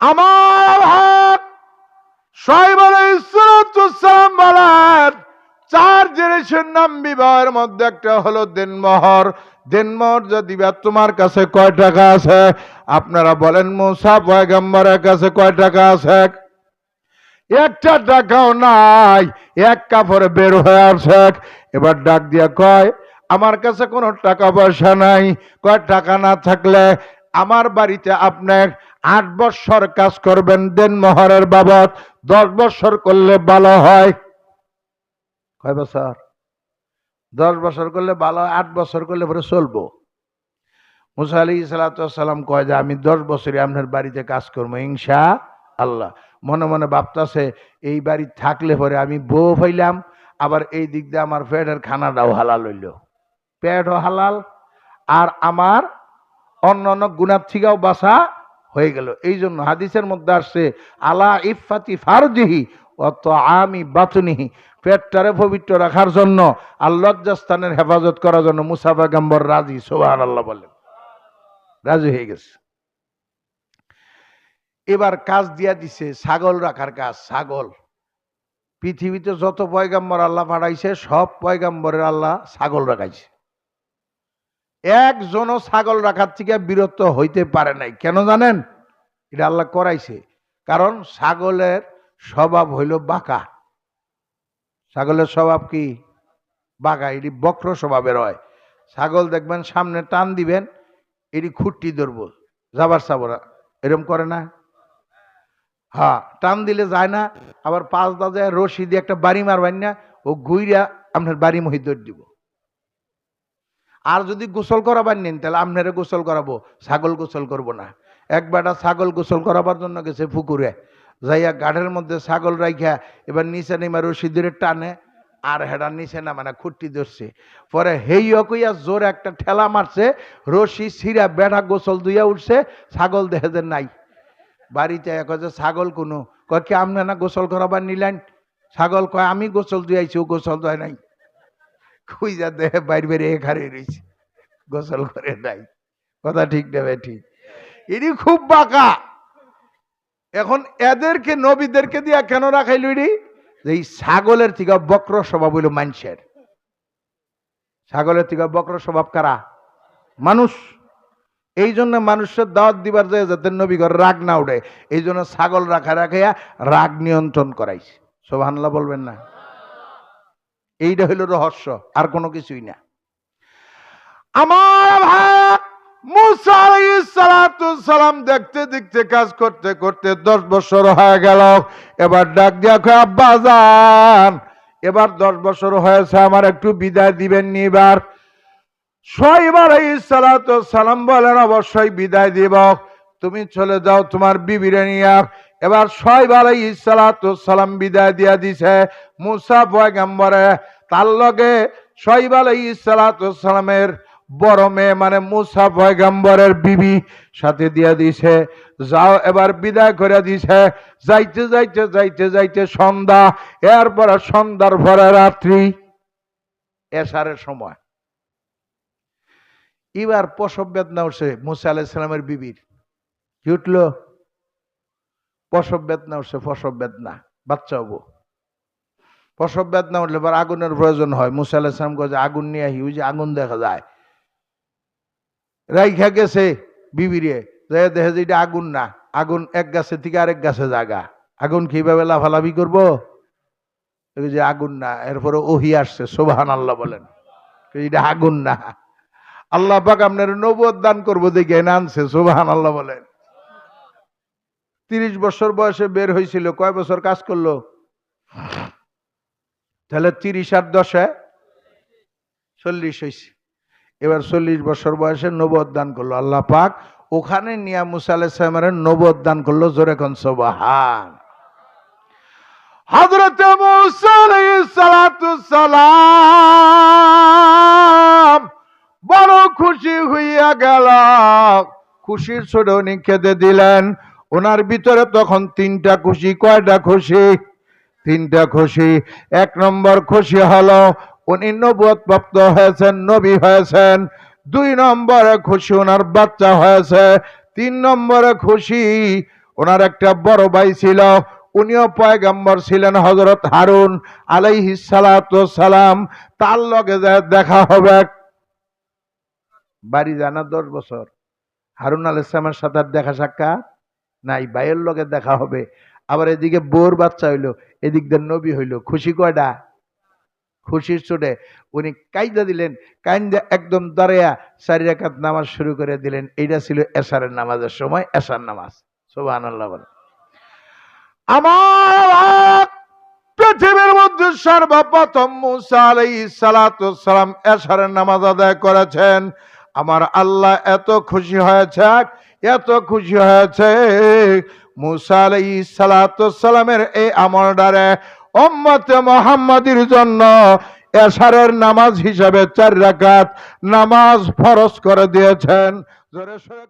আমার হাত সাহেব আলাইসালাম বলেন, চার জিনিসের নাম বিবাহের মধ্যে, একটা হলো দিনমহর। দিনমহর যে দিবা তোমার কাছে কয় টাকা আছে? আপনারা বলেন, মুসা পয়গম্বরের কাছে কয় টাকা আছে? একটা টাকাও নাই, এক কাপড়ে বের হয়ে আছে। এবার ডাক দিয়া কয়, আমার কাছে কোনো টাকা পয়সা নাই। কয়, টাকা না থাকলে আমার বাড়িতে আপনি আট বৎসর কাজ করবেন, দেন মোহরের বাবদ দশ বছর করলে ভালো হয়। কয় বছর? দশ বছর করলে ভালো হয়, আট বছর করলে পরে চলবো। মুসা আলী সালাতাম কয় যে, আমি দশ বছরই আপনার বাড়িতে কাজ করব ইনশা আল্লাহ মনে মনে ভাবতাছে, এই বাড়ি থাকলে পরে আমি বউ হইলাম, আবার এই দিক দিয়ে আমার পেটের খানাটাও হালাল হইল। পেটও হালাল, আর আমার অন্য অন্য গুণার থেকেও বাসা হয়ে গেল। এই জন্য হাদিসের মধ্যে আসছে, আলা ইফাতি ফারজিহি অত আমি বাতুনিহি পেটটারে পবিত্র রাখার জন্য আর হেফাজত করার জন্য মুসাফা গাম্বর রাজি সোহান আল্লাহ বলেন। রাজি হয়ে গেছে। এবার কাজ দিয়া দিছে ছাগল রাখার কাজ, ছাগল। পৃথিবীতে যত পয়গাম্বর আল্লাহ পাঠাইছে, সব পয়গাম্বরের আল্লাহ ছাগল রাখাইছে। একজনও ছাগল রাখার থেকে বিরত হইতে পারে নাই। কেন জানেন? এটা আল্লাহ করাইছে। কারণ ছাগলের স্বভাব হইল বাঁকা। ছাগলের স্বভাব কি? বাঁকা, এটি বক্র স্বভাবের হয়। ছাগল দেখবেন সামনে টান দিবেন, এটি খুঁটি ধরবো যাবার সাবরা। এরম করে না? হ্যাঁ টান দিলে যায় না, আবার পাঁচ দাজে রশি দিয়ে একটা বাড়ি মারবেন না, ও ঘুইরা আপনার বাড়ি মহি দৌড় দিব। আর যদি গোসল করাবার নেন, তাহলে আপনারা গোসল করাবো, ছাগল গোসল করব না। এক বেটা ছাগল গোসল করাবার জন্য গেছে পুকুরে, যাইয়া গাঢ়ের মধ্যে ছাগল রাইখা, এবার নিচে নেমা রশি ধরে টানে, আর হেডার নিচে না মানে খুঁটি ধরছে। পরে হেই কইয়া জোর একটা ঠেলা মারছে, রশি ছিঁড়া বেড়া গোসল দুইয়া উঠছে, ছাগল যে নাই। বাড়িতে যে ছাগল কোনো, কয় কি আপনি না গোসল করাবার নিলেন? ছাগল কয়, আমি গোসল দুয়াইছি ও গোসল দেয় নাই। খুঁজা দেহে, বাইরে বাইরে এখানে রয়েছে। গোসল করে নাই। কথা ঠিক নেবে ঠিক। এটি খুব বাঁকা। এখন এদেরকে, নবীদেরকে দিয়া কেন রাখাইল যে এই ছাগলের থেকে বক্র স্বভাব হইল মানুষের। ছাগলের থেকে বক্র স্বভাব কারা? মানুষ। এই জন্য মানুষের দাওয়াত দিবার যায় যাতে নবীগর রাগ না উঠে এই জন্য ছাগল রাখা রাখাইয়া রাগ নিয়ন্ত্রণ করাইছে। সোভানলা বলবেন না। এইটা হইল রহস্য, আর কোনো কিছুই না। আমার সালাম দেখতে দেখতে কাজ করতে করতে দশ বছর হয়ে গেল। এবার ডাক দিয়া আব্বা যান এবার দশ বছর হয়েছে, আমার একটু বিদায় দিবেন এবার। আলাইহিস সালাতু সালাম বলেন, অবশ্যই বিদায় দিব। তুমি চলে যাও তোমার বিবিরে নিয়ে এবার সোহাইব আলাই সালাম বিদায় দিয়া দিছে। মুসা পয়গম্বরে, তার লগে সোহাইব আলাই সালামের বড় মেয়ে মানে মুসা পয়গম্বরের বিবি সাথে দিয়া দিছে। যাও এবার বিদায় করে দিছে, যাইতে যাইতে যাইতে যাইতে সন্ধ্যা, এরপরে সন্ধ্যার পরে রাত্রি এসারের সময়। এবার প্রসব বেদনা উঠছে মুসা আলাইসালামের বিবির। কি উঠল? প্রসব বেদনা উঠছে প্রসব বেদনা, বাচ্চা হব। প্রসব বেদনা উঠলে এবার আগুনের প্রয়োজন হয়। মুসা যে, আগুন নিয়ে আহি, ওই যে আগুন দেখা যায়। রাইখা গেছে বিবিরে যে দেখে যে এটা আগুন না। আগুন এক গাছে থেকে আরেক গাছে জাগা। আগুন কীভাবে লাফালাফি করব? যে আগুন না, এরপরে ওহি আসছে সোভান আল্লাহ বলেন এটা আগুন না। আল্লাহ পাক আপনার নবদ দান করব দেখে এনে আনছে সোভান আল্লাহ বলেন। তিরিশ বছর বয়সে বের হয়েছিল, কয় বছর কাজ করল? তাহলে তিরিশ আর দশে চল্লিশ হয়েছে। এবার চল্লিশ বছর বয়সে নবদ দান করল, আল্লাহ পাক ওখানে নিয়া মুসা আলাইসালামের নবদ দান করল, জোরে কন সোবাহান। হজরত সালাম বড় খুশি হইয়া গেল। খুশির ছোট খেতে দিলেন ওনার ভিতরে তখন তিনটা খুশি, কয়টা খুশি? তিনটা খুশি। এক নম্বর খুশি হলো, উনি নবুয়ত প্রাপ্ত হয়েছেন, নবী হয়েছেন। দুই নম্বরে খুশি ওনার বাচ্চা হয়েছে। তিন নম্বরে খুশি ওনার একটা বড় ভাই ছিল, উনিও পয়গম্বর ছিলেন হজরত হারুন আলাইহি সালাম তার লগে দেখা হবে। বাড়ি জানা দশ বছর। হারুন আল ইসলামের সাথে দেখা সাক্ষাৎ? নাই, ভাইয়ের লগে দেখা হবে। আবার এদিকে বোর বাচ্চা হইল, এদিক দিয়ে নবী হইল। খুশি কয়টা খুশির চোটে। উনি কাইদা দিলেন, কাইন্দা একদম দাঁড়াইয়া চারি রাকাত নামাজ শুরু করে দিলেন। এইটা ছিল এশারের নামাজের সময় এশার নামাজ। সোবাহ আমার পৃথিবীর মধ্যে সর্বপ্রথম মুসা সালাতু সালাম এশারের নামাজ আদায় করেছেন। আমার আল্লাহ এত খুশি হয়েছে এত খুশি হয়েছে মুসা আলাই সালাতামের এই আমল ডারে মুহাম্মাদির জন্য এশারের নামাজ হিসাবে চার রাকাত নামাজ ফরস করে দিয়েছেন। জোরে সরে